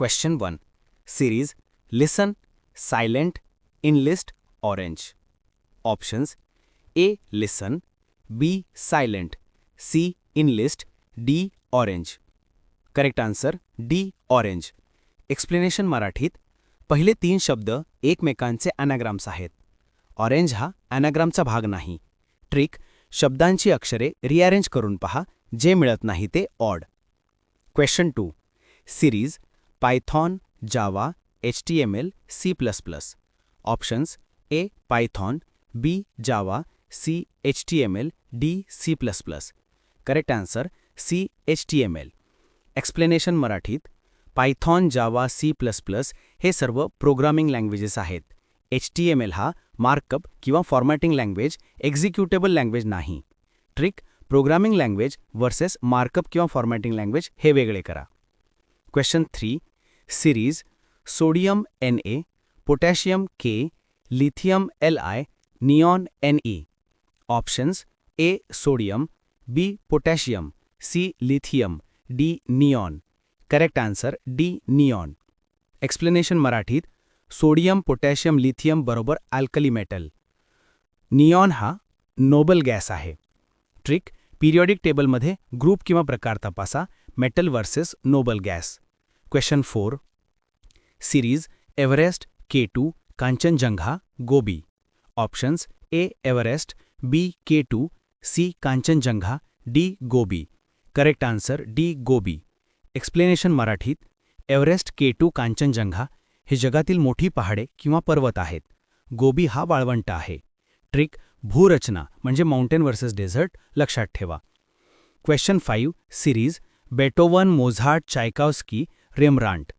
Question one series listen silent enlist orange options A listen B silent C enlist D orange correct answer D orange explanation मराठीत. पहिले तीन शब्द एकमेकांचे ॲनाग्राम्स आहेत. Orange हा ॲनाग्रामचा भाग नाही. ट्रिक शब्दांची अक्षरे रिअरेंज करून पहा, जे मिळत नाही ते odd question two series Python Java H T M L C plus plus options A Python B Java C H T M L D C plus plus correct answer C H T M L explanation मराठीत Python Java C plus plus हे सर्व programming languages आहेत. H T M L हा markup किंवा formatting language executable language नाही. Trick programming language versus markup किंवा formatting language हे वेगळे करा. Question three series sodium N A potassium K lithium L I neon N E options A sodium B potassium C lithium D neon correct answer D neon explanation मराठीत sodium potassium lithium बरोबर alkali metal neon हा noble gas आहे. Trick periodic टेबलमध्ये group किंवा प्रकार तपासा metal versus noble gas question four series Everest K two Kanchenjunga Gobi options A Everest B K two C Kanchenjunga D Gobi correct answer D Gobi explanation मराठीत Everest K two Kanchenjunga हे जगातील मोठी पहाडे किंवा पर्वत आहेत. गोबी हा वाळवंट आहे. ट्रिक भूरचना, म्हणजे माउंटेन वर्सेस डेझर्ट लक्षात ठेवा. Question five series Beethoven Mozart Tchaikovsky Rembrandt.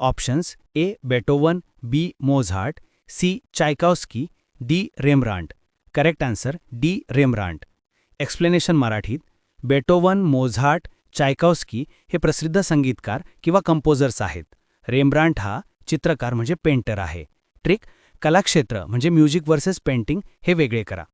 Options A Beethoven B Mozart C Tchaikovsky D Rembrandt. Correct answer D Rembrandt. Explanation मराठीत बेटोवन मोझार्ट चायकावस्की हे प्रसिद्ध संगीतकार किंवा कंपोजर्स आहेत. रेमब्रांट हा चित्रकार म्हणजे पेंटर आहे. ट्रिक कलाक्षेत्र म्हणजे म्युझिक वर्सेस पेंटिंग हे वेगळे करा.